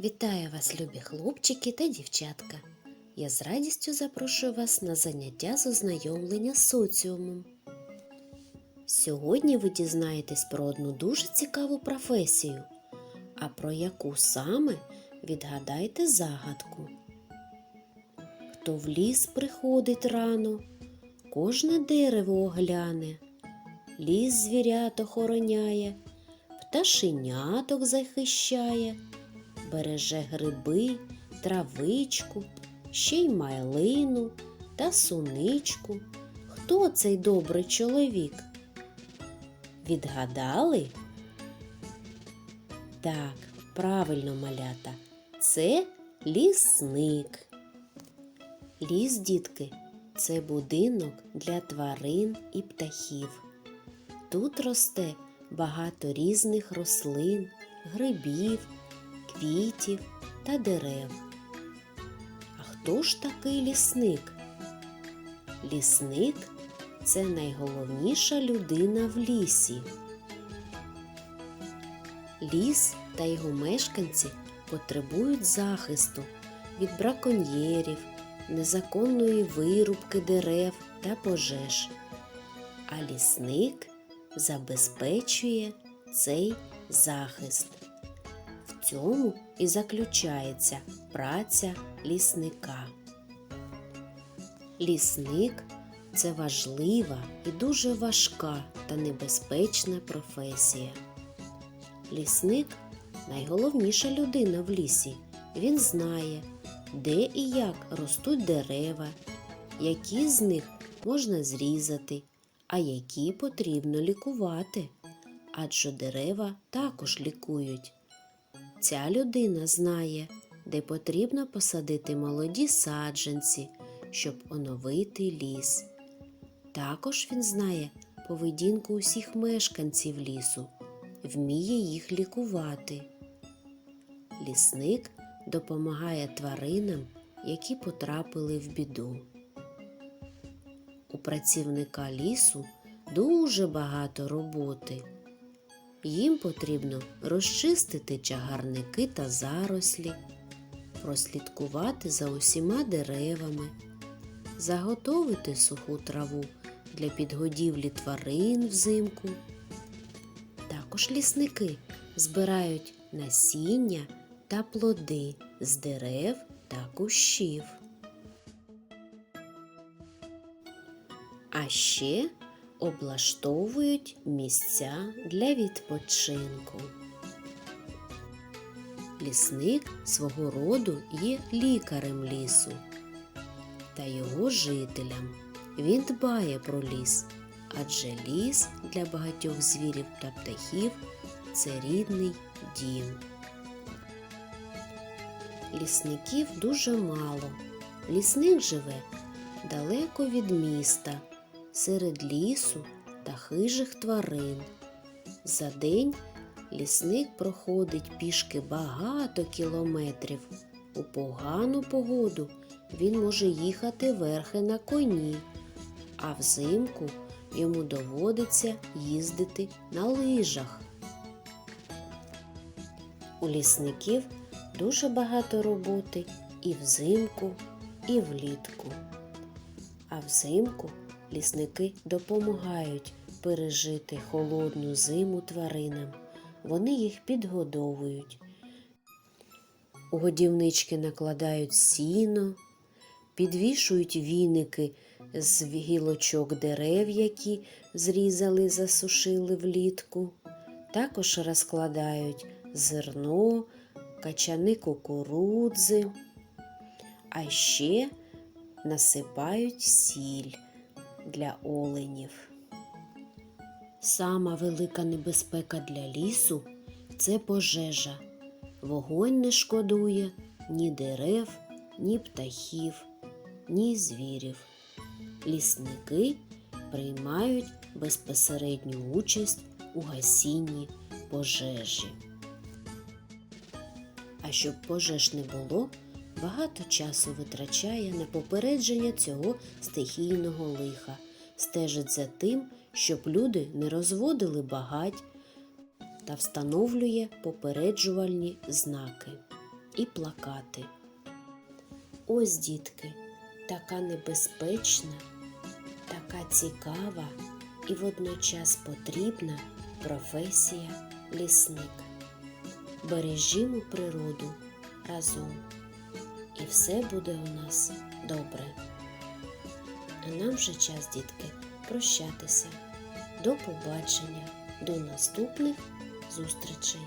Вітаю вас, любі хлопчики та дівчатка. Я з радістю запрошую вас на заняття з ознайомлення з соціумом. Сьогодні ви дізнаєтесь про одну дуже цікаву професію. А про яку саме відгадайте загадку. Хто в ліс приходить рано, кожне дерево огляне, ліс звірят охороняє, пташеняток захищає береже гриби, травичку, ще й майлину та суничку. Хто цей добрий чоловік? Відгадали? Так, правильно малята, це лісник. Ліс, дітки, це будинок для тварин і птахів. Тут росте багато різних рослин, грибів, квітів та дерев. А хто ж такий лісник? Лісник це найголовніша людина в лісі. Ліс та його мешканці потребують захисту від браконьєрів, незаконної вирубки дерев та пожеж. А лісник забезпечує цей захист. Цьому і заключається праця лісника. Лісник це важлива і дуже важка та небезпечна професія. Лісник найголовніша людина в лісі. Він знає, де і як ростуть дерева, які з них можна зрізати, а які потрібно лікувати. Адже дерева також лікують. Ця людина знає, де потрібно посадити молоді саджанці, щоб оновити ліс. Також він знає поведінку усіх мешканців лісу, вміє їх лікувати. Лісник допомагає тваринам, які потрапили в біду. У працівника лісу дуже багато роботи. Їм потрібно розчистити чагарники та зарослі, прослідкувати за усіма деревами, заготовити суху траву для підгодівлі тварин взимку. Також лісники збирають насіння та плоди з дерев та кущів. А ще облаштовують місця для відпочинку. Лісник свого роду є лікарем лісу та його жителям. Він дбає про ліс, адже ліс для багатьох звірів та птахів це рідний дім. Лісників дуже мало. Лісник живе далеко від міста серед лісу та хижих тварин. За день лісник проходить пішки багато кілометрів. У погану погоду він може їхати верхи на коні, а взимку йому доводиться їздити на лижах. У лісників дуже багато роботи і взимку, і влітку. А взимку лісники допомагають пережити холодну зиму тваринам. Вони їх підгодовують. У годівнички накладають сіно, підвішують віники з гілочок дерев, які зрізали, засушили влітку. Також розкладають зерно, качани кукурудзи, а ще насипають сіль для оленів. Сама велика небезпека для лісу це пожежа. Вогонь не шкодує ні дерев, ні птахів, ні звірів. Лісники приймають безпосередню участь у гасінні пожежі. А щоб пожеж не було, багато часу витрачає на попередження цього стихійного лиха, стежить за тим, щоб люди не розводили багать та встановлює попереджувальні знаки. і плакати. Ось, дітки, така небезпечна, така цікава і водночас потрібна професія лісник. Бережімо природу разом, і все буде у нас добре. А нам вже час, дітки, прощатися. До побачення, до наступних зустрічей.